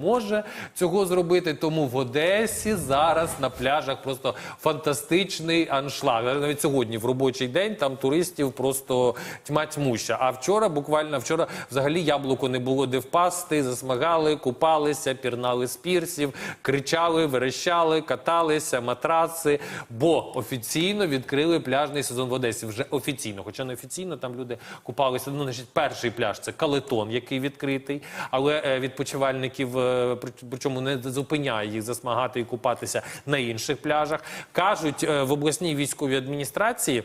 може цього зробити. Тому в Одесі зараз на пляжах просто фантастичний аншлаг. Навіть сьогодні в робочий день там туристів просто тьма тьмуща. А вчора, буквально вчора, взагалі яблуко не було де впасти, засмагали, купалися, пірнали з пірсів, кричали, верещали, каталися, матраци. Бо офіційно відкрили пляжний сезон в Одесі. Вже офіційно, хоча не офіційно, там люди купалися. Ну, значить, перший пляж це Калетон, який відкритий, але е, відпочивальників, е, причому не зупиняє їх засмагати і купатися на інших пляжах. Кажуть е, в обласній військовій адміністрації.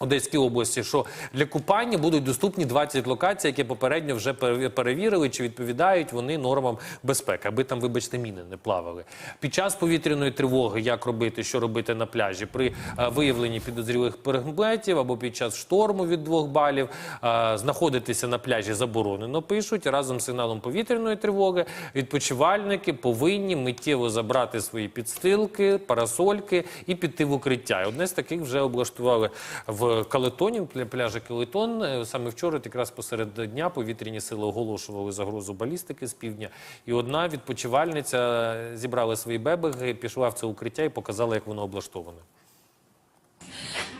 Одеській області, що для купання будуть доступні 20 локацій, які попередньо вже пере- перевірили, чи відповідають вони нормам безпеки, аби там, вибачте, міни не плавали. Під час повітряної тривоги, як робити, що робити на пляжі, при е, виявленні підозрілих предметів або під час шторму від двох балів, е, знаходитися на пляжі заборонено. Пишуть разом з сигналом повітряної тривоги. Відпочивальники повинні миттєво забрати свої підстилки, парасольки і піти в укриття. Одне з таких вже облаштували в Калетоні, пля- пляжі Калетон. Е, Саме вчора, якраз посеред дня, повітряні сили оголошували загрозу балістики з півдня. І одна відпочивальниця е, зібрала свої бебеги, пішла в це укриття і показала, як воно облаштоване.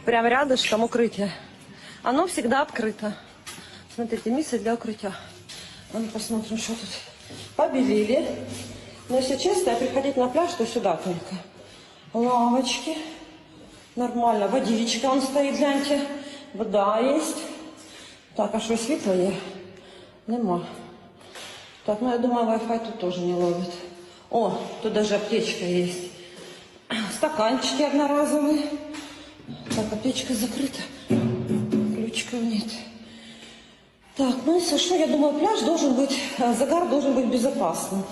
Прям рядышком укрытие. Оно всегда открыто. Смотрите, миссия для укрытия. А ну посмотрим, что тут. Побелили. Но если честно, приходить на пляж, то сюда только. Лавочки. Нормально. Водичка он стоит, гляньте. Вода есть. Так, а что, светло є? Нема. Так, ну я думаю, Wi-Fi тут тоже не ловит. О, тут даже аптечка есть. Стаканчики одноразовые. Так, аптечка закрыта. Ключиков нет. Так, ну если что, я думаю, пляж должен быть, э, загар должен быть безопасным.